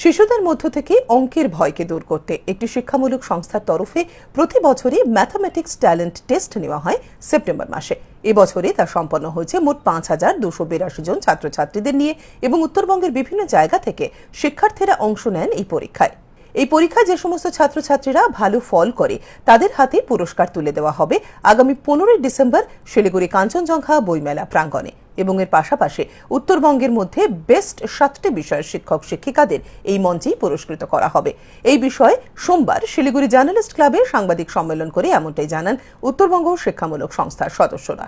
শিশুদের মধ্য থেকে অঙ্কের ভয়কে দূর করতে একটি শিক্ষামূলক সংস্থার তরফে প্রতি বছরই ম্যাথামেটিক্স ট্যালেন্ট টেস্ট নেওয়া হয় সেপ্টেম্বর মাসে। এবছরে তা সম্পন্ন হয়েছে মোট পাঁচ হাজার দুশো বিরাশি জন ছাত্রছাত্রীদের নিয়ে এবং উত্তরবঙ্গের বিভিন্ন জায়গা থেকে শিক্ষার্থীরা অংশ নেন এই পরীক্ষায়। এই পরীক্ষায় যে সমস্ত ছাত্রছাত্রীরা ভালো ফল করে, তাদের হাতে পুরস্কার তুলে দেওয়া হবে আগামী পনেরোই ডিসেম্বর শিলিগুড়ি কাঞ্চনজঙ্ঘা বইমেলা প্রাঙ্গণে। এবং এর পাশাপাশি উত্তরবঙ্গের মধ্যে বেস্ট সাতটি বিষয়ের শিক্ষক শিক্ষিকাদের এই মঞ্চেই পুরস্কৃত করা হবে। এই বিষয়ে সোমবার শিলিগুড়ি জার্নালিস্ট ক্লাবে সাংবাদিক সম্মেলন করে এমনটাই জানান উত্তরবঙ্গ শিক্ষামূলক সংস্থার সদস্যরা।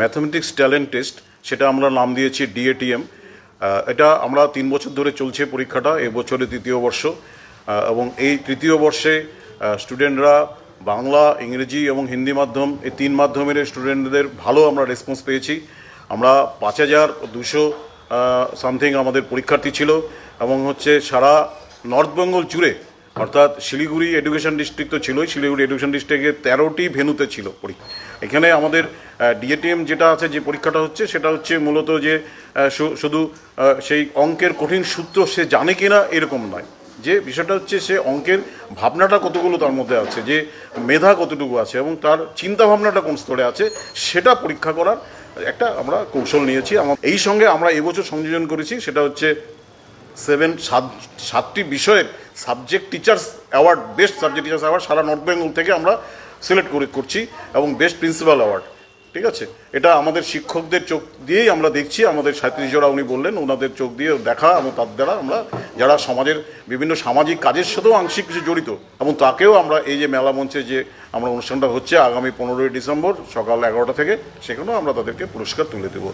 ম্যাথামেটিক্স ট্যালেন্ট টেস্ট সেটা আমরা নাম দিয়েছি ডিএটিএম এটা আমরা তিন বছর ধরে চলছে পরীক্ষাটা এবছরে তৃতীয় বর্ষ। এবং এই তৃতীয় বর্ষে স্টুডেন্টরা বাংলা, ইংরেজি এবং হিন্দি মাধ্যম, এই তিন মাধ্যমের স্টুডেন্টদের ভালো আমরা রেসপন্স পেয়েছি। আমরা পাঁচ হাজার দুশো সামথিং আমাদের পরীক্ষার্থী ছিল এবং হচ্ছে সারা নর্থ বেঙ্গল জুড়ে, অর্থাৎ শিলিগুড়ি এডুকেশন ডিস্ট্রিক্ট তো ছিলই, শিলিগুড়ি এডুকেশন ডিস্ট্রিক্টে তেরোটি ভেনুতে ছিল পরীক্ষা। এখানে আমাদের ডিএটিএম যেটা আছে, যে পরীক্ষাটা হচ্ছে, সেটা হচ্ছে মূলত যে শুধু সেই অঙ্কের কঠিন সূত্র সে জানে কিনা এরকম নয়। যে বিষয়টা হচ্ছে সে অঙ্কের ভাবনাটা কতগুলো তার মধ্যে আছে, যে মেধা কতটুকু আছে এবং তার চিন্তা ভাবনাটা কোন স্তরে আছে, সেটা পরীক্ষা করার একটা আমরা কৌশল নিয়েছি। এই সঙ্গে আমরা এবছর সংযোজন করেছি, সেটা হচ্ছে সেভেন সাত, সাতটি বিষয়ের subject teachers award, best subject teachers award সারা নর্থ বেঙ্গল থেকে আমরা সিলেক্ট করে করছি এবং বেস্ট প্রিন্সিপাল অ্যাওয়ার্ড। ঠিক আছে? এটা আমাদের শিক্ষকদের চোখ দিয়েই আমরা দেখছি, আমাদের সাহিত্যিকরা উনি বললেন ওনাদের চোখ দিয়ে দেখা এবং তার দ্বারা আমরা যারা সমাজের বিভিন্ন সামাজিক কাজের সাথেও আংশিক কিছু জড়িত এবং তাকেও আমরা এই যে মেলা মঞ্চে যে আমরা অনুষ্ঠানটা হচ্ছে আগামী পনেরোই ডিসেম্বর সকাল এগারোটা থেকে, সেখানেও আমরা তাদেরকে পুরস্কার তুলে দেবো।